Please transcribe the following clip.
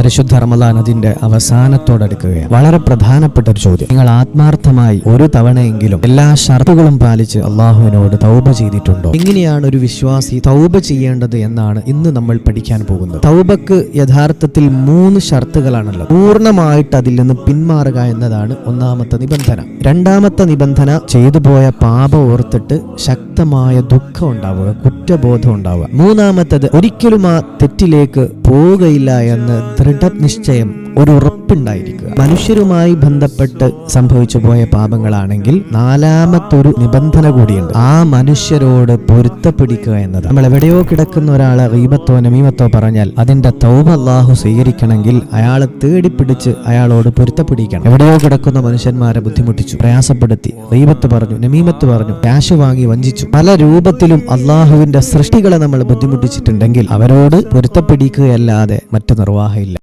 പരിശുദ്ധ റമദാൻ അതിന്റെ അവസാനത്തോടടുക്കുകയാണ്. വളരെ പ്രധാനപ്പെട്ട ഒരു ചോദ്യം. നിങ്ങൾ ആത്മാർത്ഥമായി ഒരു തവണയെങ്കിലും എല്ലാ ഷർത്തുകളും പാലിച്ച് അള്ളാഹുവിനോട് തൗബ ചെയ്തിട്ടുണ്ടോ? എങ്ങനെയാണ് ഒരു വിശ്വാസി തൗബ ചെയ്യേണ്ടത് എന്നാണ് ഇന്ന് നമ്മൾ പഠിക്കാൻ പോകുന്നത്. തൗബക്ക് യഥാർത്ഥത്തിൽ മൂന്ന് ഷർത്തുകളാണല്ലോ പൂർണമായിട്ട് അതിൽ നിന്ന് പിന്മാറുക എന്നതാണ് ഒന്നാമത്തെ നിബന്ധന. രണ്ടാമത്തെ നിബന്ധന ചെയ്തു പോയ പാപം ഓർത്തിട്ട് ശക്തമായ ദുഃഖം ഉണ്ടാവുക കുറ്റബോധം ഉണ്ടാവുക. മൂന്നാമത്തത് ഒരിക്കലും ആ തെറ്റിലേക്ക് പോവുകയില്ല എന്ന് ദൃഢനിശ്ചയം ഒരു ഉറപ്പുണ്ടായിരിക്കുക. മനുഷ്യരുമായി ബന്ധപ്പെട്ട് സംഭവിച്ചു പോയ പാപങ്ങളാണെങ്കിൽ നാലാമത്തൊരു നിബന്ധന കൂടിയുണ്ട്. ആ മനുഷ്യരോട് പൊരുത്തപ്പിടിക്കുക എന്നത്. നമ്മൾ എവിടെയോ കിടക്കുന്ന ഒരാളെ റീബത്തോ നമീമത്തോ പറഞ്ഞാൽ അതിന്റെ തൗബ അള്ളാഹു സ്വീകരിക്കണമെങ്കിൽ അയാളെ തേടിപ്പിടിച്ച് അയാളോട് പൊരുത്തപ്പിടിക്കണം എവിടെയോ കിടക്കുന്ന മനുഷ്യന്മാരെ ബുദ്ധിമുട്ടിച്ചു പ്രയാസപ്പെടുത്തി. റീബത്ത് പറഞ്ഞു നമീമത്ത് പറഞ്ഞു ക്യാഷ് വാങ്ങി വഞ്ചിച്ചു. പല രൂപത്തിലും അള്ളാഹുവിന്റെ സൃഷ്ടികളെ നമ്മൾ ബുദ്ധിമുട്ടിച്ചിട്ടുണ്ടെങ്കിൽ അവരോട് പൊരുത്തപ്പിടിക്കുകയല്ലാതെ മറ്റു നിർവാഹമില്ല.